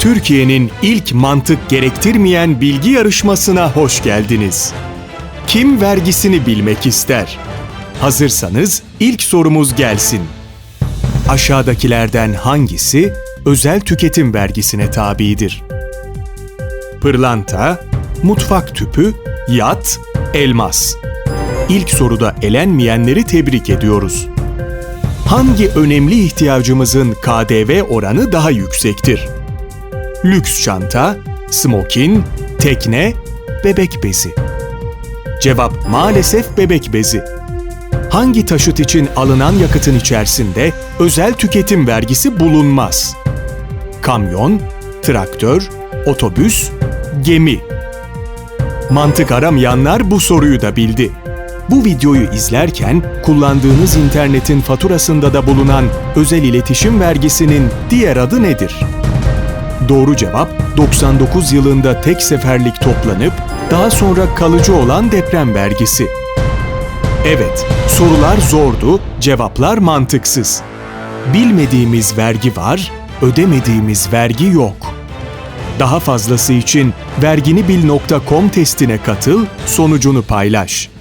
Türkiye'nin ilk mantık gerektirmeyen bilgi yarışmasına hoş geldiniz. Kim vergisini bilmek ister? Hazırsanız ilk sorumuz gelsin. Aşağıdakilerden hangisi özel tüketim vergisine tabidir? Pırlanta, mutfak tüpü, yat, elmas. İlk soruda elenmeyenleri tebrik ediyoruz. Hangi önemli ihtiyacımızın KDV oranı daha yüksektir? Lüks çanta, smokin, tekne, bebek bezi. Cevap maalesef bebek bezi. Hangi taşıt için alınan yakıtın içerisinde özel tüketim vergisi bulunmaz? Kamyon, traktör, otobüs, gemi. Mantık aramayanlar bu soruyu da bildi. Bu videoyu izlerken kullandığınız internetin faturasında da bulunan özel iletişim vergisinin diğer adı nedir? Doğru cevap 99 yılında tek seferlik toplanıp daha sonra kalıcı olan deprem vergisi. Evet, sorular zordu, cevaplar mantıksız. Bilmediğimiz vergi var, ödemediğimiz vergi yok. Daha fazlası için verginibil.com testine katıl, sonucunu paylaş.